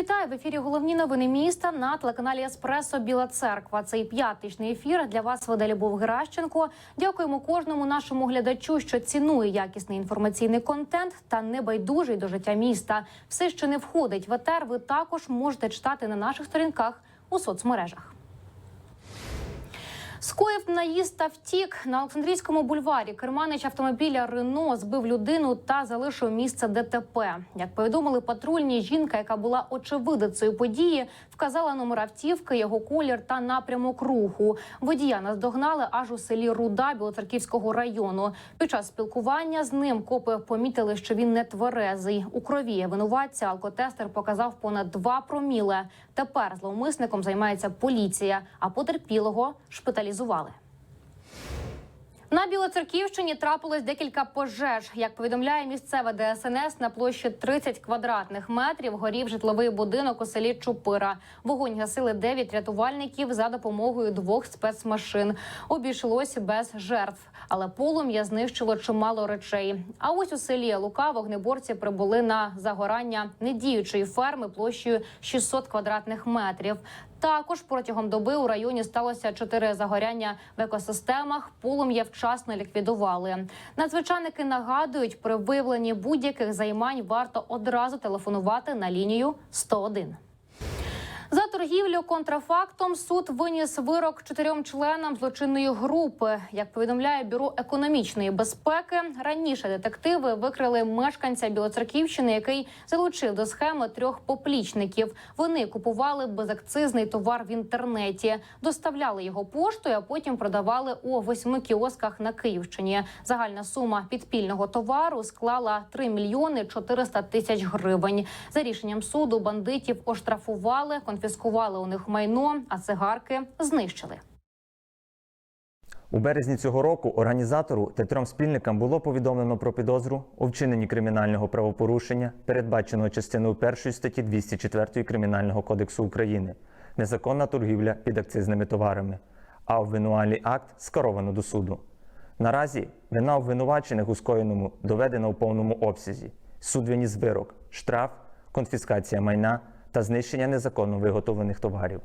Вітаю в ефірі. Головні новини міста на телеканалі Еспресо Біла Церква. Цей п'ятничний ефір для вас веде Любов Геращенко. Дякуємо кожному нашому глядачу, що цінує якісний інформаційний контент та небайдужий до життя міста. Все, що не входить в етер, ви також можете читати на наших сторінках у соцмережах. Скоїв наїзд та втік на Олександрійському бульварі. Керманич автомобіля Рено збив людину та залишив місце ДТП. Як повідомили патрульні, жінка, яка була очевидицею події, вказала номер автівки, його колір та напрямок руху. Водія наздогнали аж у селі Руда Білоцерківського району. Під час спілкування з ним копи помітили, що він не тверезий. У крові винуватця алкотестер показав понад 2 проміле. Тепер зловмисником займається поліція, а потерпілого шпиталізували. На Білоцерківщині трапилось декілька пожеж. Як повідомляє місцеве ДСНС, на площі 30 квадратних метрів горів житловий будинок у селі Чупира. Вогонь гасили 9 рятувальників за допомогою двох спецмашин. Обійшлося без жертв, але полум'я знищило чимало речей. А ось у селі Лука вогнеборці прибули на загорання недіючої ферми площею 600 квадратних метрів. Також протягом доби у районі сталося чотири загоряння в екосистемах. Полум'я вчасно ліквідували. Надзвичайники нагадують, при виявленні будь-яких займань варто одразу телефонувати на лінію 101. За торгівлю контрафактом суд виніс вирок чотирьом членам злочинної групи. Як повідомляє бюро економічної безпеки, раніше детективи викрили мешканця Білоцерківщини, який залучив до схеми трьох поплічників. Вони купували безакцизний товар в інтернеті, доставляли його поштою, а потім продавали у восьми кіосках на Київщині. Загальна сума підпільного товару склала 3 мільйони 400 тисяч гривень. За рішенням суду бандитів оштрафували, конфіскували у них майно, а цигарки знищили. У березні цього року організатору та трьом спільникам було повідомлено про підозру у вчиненні кримінального правопорушення, передбаченого частиною 1 статті 204 Кримінального кодексу України незаконна торгівля під акцизними товарами, а обвинувальний акт скеровано до суду. Наразі вина обвинувачених у скоєному доведена у повному обсязі. Суд виніс вирок, штраф, конфіскація майна та знищення незаконно виготовлених товарів.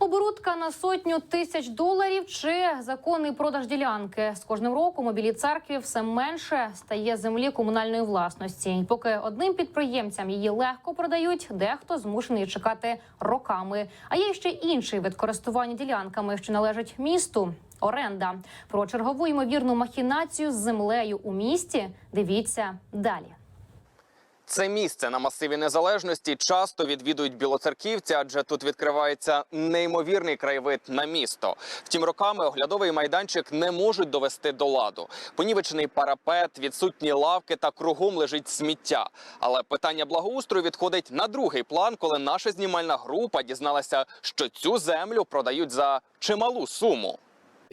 Оборудка на сотню тисяч доларів чи законний продаж ділянки з кожним роком у білій церкві все менше стає землі комунальної власності. І поки одним підприємцям її легко продають, дехто змушений чекати роками. А є ще інший вид користування ділянками, що належать місту. Оренда про чергову ймовірну махінацію з землею у місті. Дивіться далі. Це місце на масиві незалежності часто відвідують білоцерківці, адже тут відкривається неймовірний краєвид на місто. Втім, роками оглядовий майданчик не можуть довести до ладу. Понівечений парапет, відсутні лавки та кругом лежить сміття. Але питання благоустрою відходить на другий план, коли наша знімальна група дізналася, що цю землю продають за чималу суму.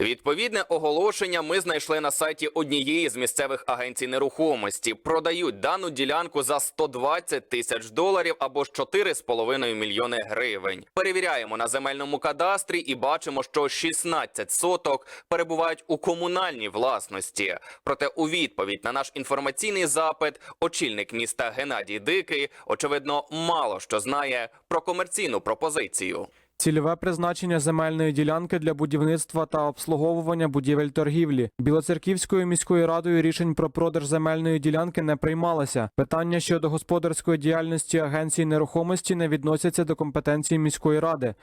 Відповідне оголошення ми знайшли на сайті однієї з місцевих агенцій нерухомості. Продають дану ділянку за 120 тисяч доларів або ж 4,5 мільйони гривень. Перевіряємо на земельному кадастрі і бачимо, що 16 соток перебувають у комунальній власності. Проте у відповідь на наш інформаційний запит очільник міста Геннадій Дикий очевидно мало що знає про комерційну пропозицію. Цільове призначення земельної ділянки для будівництва та обслуговування будівель торгівлі. Білоцерківською міською радою рішень про продаж земельної ділянки не приймалося. Питання щодо господарської діяльності агенції нерухомості не відносяться до компетенції міської ради.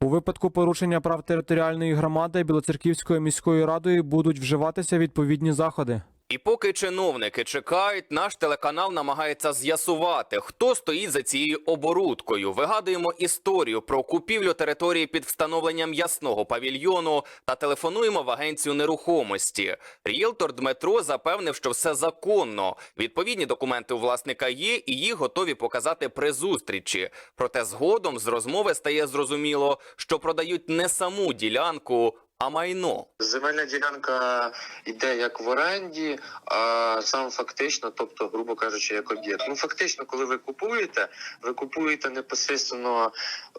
У випадку порушення прав територіальної громади Білоцерківською міською радою будуть вживатися відповідні заходи. І поки чиновники чекають, наш телеканал намагається з'ясувати, хто стоїть за цією оборудкою. Вигадуємо історію про купівлю території під встановленням ясного павільйону та телефонуємо в агенцію нерухомості. Ріелтор Дмитро запевнив, що все законно. Відповідні документи у власника є, і їх готові показати при зустрічі. Проте згодом з розмови стає зрозуміло, що продають не саму ділянку, а майно. Земельна ділянка йде як в оренді, а сам фактично, тобто, грубо кажучи, як об'єкт. Ну фактично, коли ви купуєте, ви купуєте непосередньо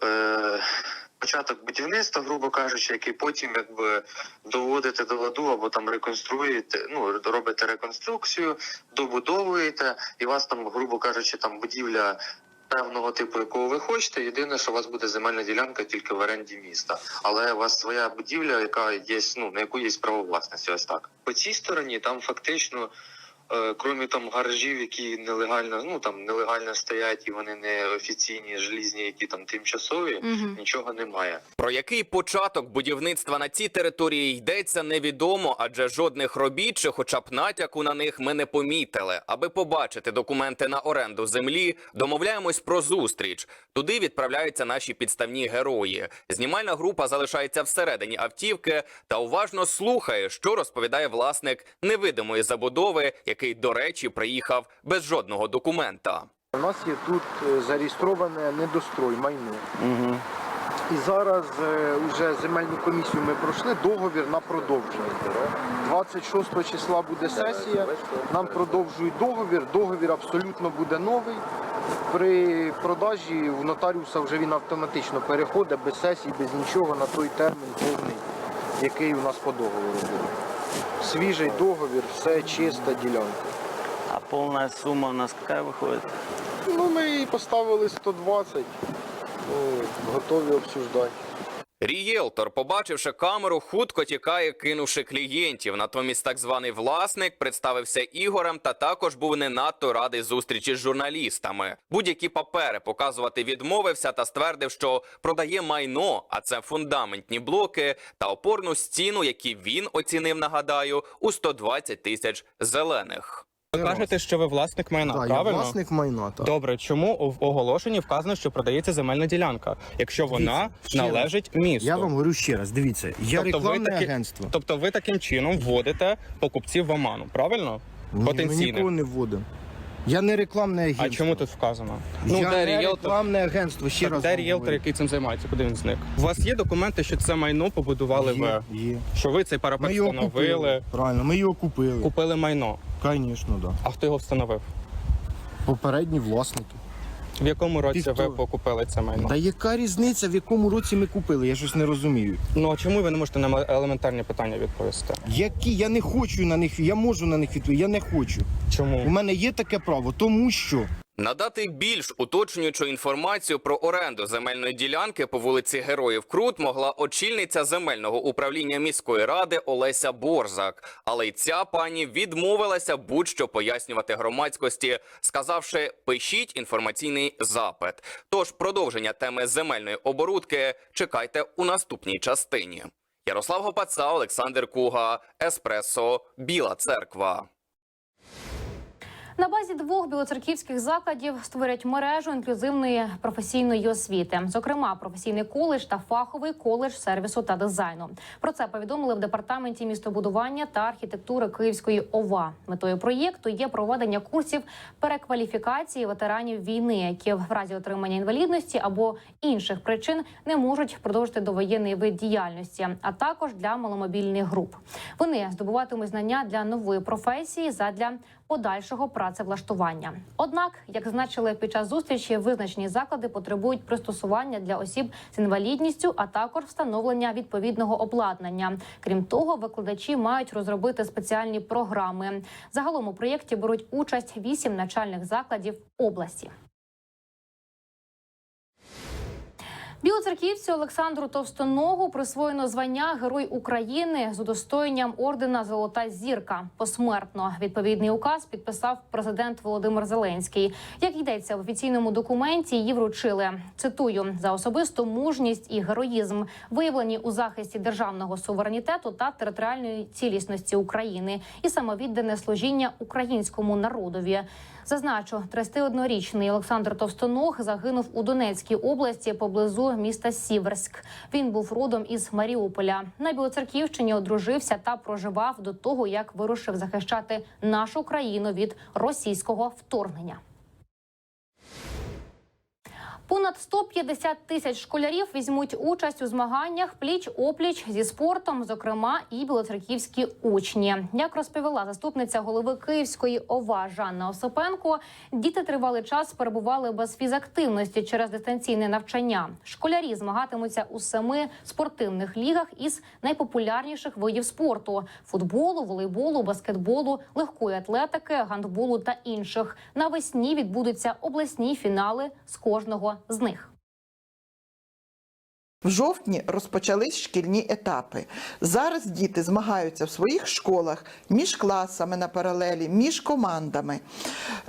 е, початок будівництва, грубо кажучи, який потім якби доводите до ладу або там реконструюєте, ну робите реконструкцію, добудовуєте, і вас там, грубо кажучи, там будівля. Певного типу, якого ви хочете, єдине, що у вас буде земельна ділянка тільки в оренді міста, але у вас своя будівля, яка є, ну на яку є право власності. Ось так. По цій стороні там фактично, е, крім там гаражів, які нелегально, ну там нелегально стоять, і вони не офіційні, желізні, які там тимчасові, Мгм. нічого немає. Про який початок будівництва на цій території йдеться, невідомо, адже жодних робіт чи хоча б натяку на них ми не помітили. Аби побачити документи на оренду землі, домовляємось про зустріч. Туди відправляються наші підставні герої. Знімальна група залишається всередині автівки та уважно слухає, що розповідає власник невидимої забудови, який, до речі, приїхав без жодного документа. У нас є тут е, зареєстроване недострой майно. І зараз е, вже земельну комісію ми пройшли договір на продовження. 26 числа буде сесія. Нам продовжують договір. Договір абсолютно буде новий. При продажі у нотаріуса вже він автоматично переходить без сесії, без нічого на той термін повний, який у нас по договору буде. Свіжий договір, все чиста ділянка. А повна сума у нас яка виходить? Ну, ми її поставили 120. Ну, готові обсуждати. Рієлтор, побачивши камеру, хутко тікає, кинувши клієнтів. Натомість так званий власник представився Ігорем та також був не надто радий зустрічі з журналістами. Будь-які папери показувати відмовився та ствердив, що продає майно, а це фундаментні блоки та опорну стіну, які він оцінив, нагадаю, у 120 тисяч зелених. Ви кажете, що ви власник майна, Так, я правильно? власник майна. Так. Добре, чому в оголошенні вказано, що продається земельна ділянка, якщо вона Дивіться, ще раз. належить місту? Я вам говорю ще раз, дивіться, я Тобто ви рекламне таки- агентство. Тобто ви таким чином вводите покупців в оману, правильно? Ні, ми Потенційних. нікого не вводимо. Я не рекламне агентство. А чому тут вказано? Ну, я де не ріелтор? рекламне агентство, ще Так, раз де вам ріелтор, говорю. який цим займається? Куди він зник? У вас є документи, що це майно побудували ви? Є, є. Що ви цей парапет Ми його встановили, купили. Правильно, ми його купили. купили майно. Звісно, да. А хто його встановив? Попередні власники. В якому році Ти ви хто? покупили це майно? Та яка різниця, в якому році ми купили? Я щось не розумію. Ну а чому ви не можете на елементарні питання відповісти? Які? Я не хочу на них, я можу на них відповісти, я не хочу. У Чому? мене є таке право, тому що Надати більш уточнюючу інформацію про оренду земельної ділянки по вулиці Героїв Крут могла очільниця земельного управління міської ради Олеся Борзак. Але й ця пані відмовилася будь-що пояснювати громадськості, сказавши: пишіть інформаційний запит. Тож продовження теми земельної оборудки чекайте у наступній частині. Ярослав Гопаца, Олександр Куга, Еспресо, Біла Церква. На базі двох білоцерківських закладів створять мережу інклюзивної професійної освіти, зокрема професійний коледж та фаховий коледж сервісу та дизайну. Про це повідомили в департаменті містобудування та архітектури Київської ОВА. Метою проєкту є проведення курсів перекваліфікації ветеранів війни, які в разі отримання інвалідності або інших причин не можуть продовжити довоєнний вид діяльності, а також для маломобільних груп. Вони здобуватимуть знання для нової професії задля подальшого працевлаштування. Однак, як зазначили під час зустрічі, визначені заклади потребують пристосування для осіб з інвалідністю, а також встановлення відповідного обладнання. Крім того, викладачі мають розробити спеціальні програми. Загалом у проєкті беруть участь вісім начальних закладів області. Білоцерківцю Олександру Товстоногу присвоєно звання Герой України з удостоєнням ордена Золота зірка посмертно. Відповідний указ підписав президент Володимир Зеленський. Як йдеться в офіційному документі, її вручили. Цитую за особисту мужність і героїзм, виявлені у захисті державного суверенітету та територіальної цілісності України і самовіддане служіння українському народові. Зазначу, 31-річний Олександр Товстоног загинув у Донецькій області поблизу міста Сіверськ. Він був родом із Маріуполя. На Білоцерківщині одружився та проживав до того, як вирушив захищати нашу країну від російського вторгнення. Понад 150 тисяч школярів візьмуть участь у змаганнях пліч опліч зі спортом, зокрема і білоцерківські учні. Як розповіла заступниця голови Київської ОВА Жанна Осипенко, діти тривалий час перебували без фізактивності через дистанційне навчання. Школярі змагатимуться у семи спортивних лігах із найпопулярніших видів спорту: футболу, волейболу, баскетболу, легкої атлетики, гандболу та інших. Навесні відбудуться обласні фінали з кожного з них. В жовтні розпочались шкільні етапи. Зараз діти змагаються в своїх школах між класами на паралелі, між командами.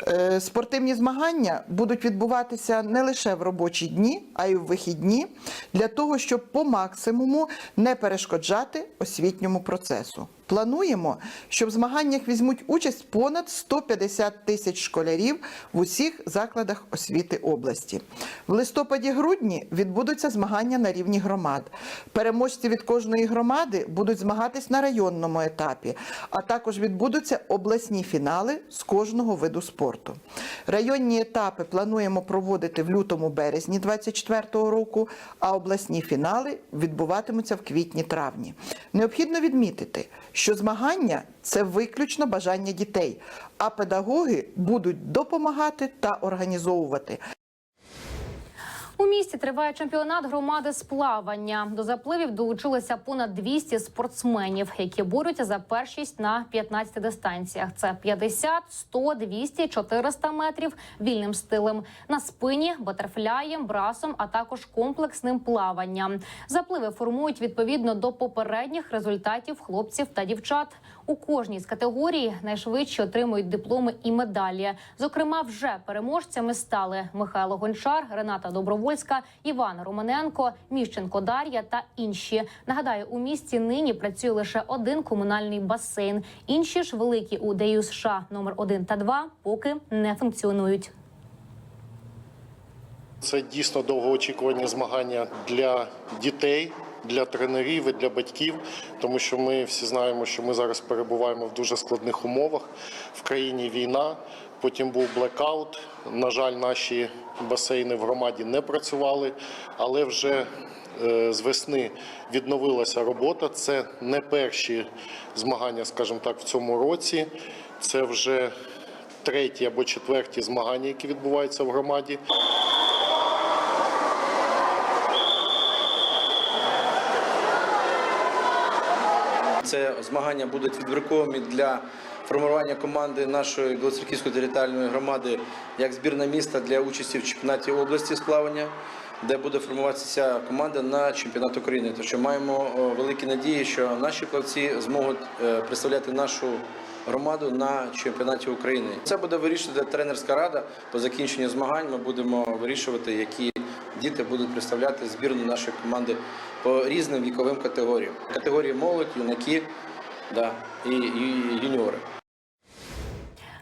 Е, Спортивні змагання будуть відбуватися не лише в робочі дні, а й в вихідні, для того, щоб по максимуму не перешкоджати освітньому процесу. Плануємо, що в змаганнях візьмуть участь понад 150 тисяч школярів в усіх закладах освіти області. В листопаді-грудні відбудуться змагання на рівні громад. Переможці від кожної громади будуть змагатись на районному етапі, а також відбудуться обласні фінали з кожного виду спорту. Районні етапи плануємо проводити в лютому-березні 2024 року, а обласні фінали відбуватимуться в квітні-травні. Необхідно відмітити, що змагання це виключно бажання дітей, а педагоги будуть допомагати та організовувати. У місті триває чемпіонат громади з плавання. До запливів долучилося понад 200 спортсменів, які борються за першість на 15 дистанціях. Це 50, 100, 200, 400 метрів вільним стилем на спині, батерфляєм, брасом, а також комплексним плаванням. Запливи формують відповідно до попередніх результатів хлопців та дівчат. У кожній з категорій найшвидше отримують дипломи і медалі. Зокрема, вже переможцями стали Михайло Гончар, Рената Добровольська, Іван Романенко, Міщенко Дар'я та інші. Нагадаю, у місті нині працює лише один комунальний басейн. Інші ж великі у ДЮ США номер 1 та 2 поки не функціонують. Це дійсно довгоочікувані змагання для дітей, для тренерів і для батьків, тому що ми всі знаємо, що ми зараз перебуваємо в дуже складних умовах. В країні війна, потім був блекаут. На жаль, наші басейни в громаді не працювали, але вже е, з весни відновилася робота. Це не перші змагання, скажімо так, в цьому році. Це вже треті або четверті змагання, які відбуваються в громаді. Це змагання будуть відбірковими для формування команди нашої Білоцерківської територіальної громади як збірна міста для участі в чемпіонаті області з плавання, де буде формуватися команда на чемпіонат України. Тож що маємо великі надії, що наші плавці зможуть е, представляти нашу громаду на чемпіонаті України. Це буде вирішувати тренерська рада. По закінченню змагань ми будемо вирішувати, які діти будуть представляти збірну нашої команди по різним віковим категоріям. Категорії молодь, юнаки да, і, і юніори.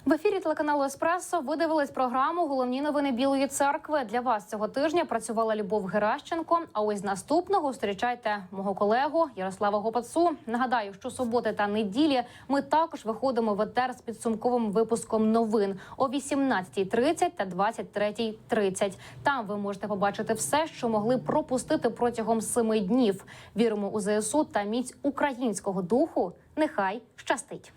В ефірі телеканалу Еспресо ви дивились програму Головні новини Білої церкви. Для вас цього тижня працювала Любов Геращенко. А ось наступного зустрічайте мого колегу Ярослава Гопацу. Нагадаю, що суботи та неділі ми також виходимо в етер з підсумковим випуском новин о 18.30 та 23.30. Там ви можете побачити все, що могли пропустити протягом семи днів. Віримо у ЗСУ та міць українського духу. Нехай щастить.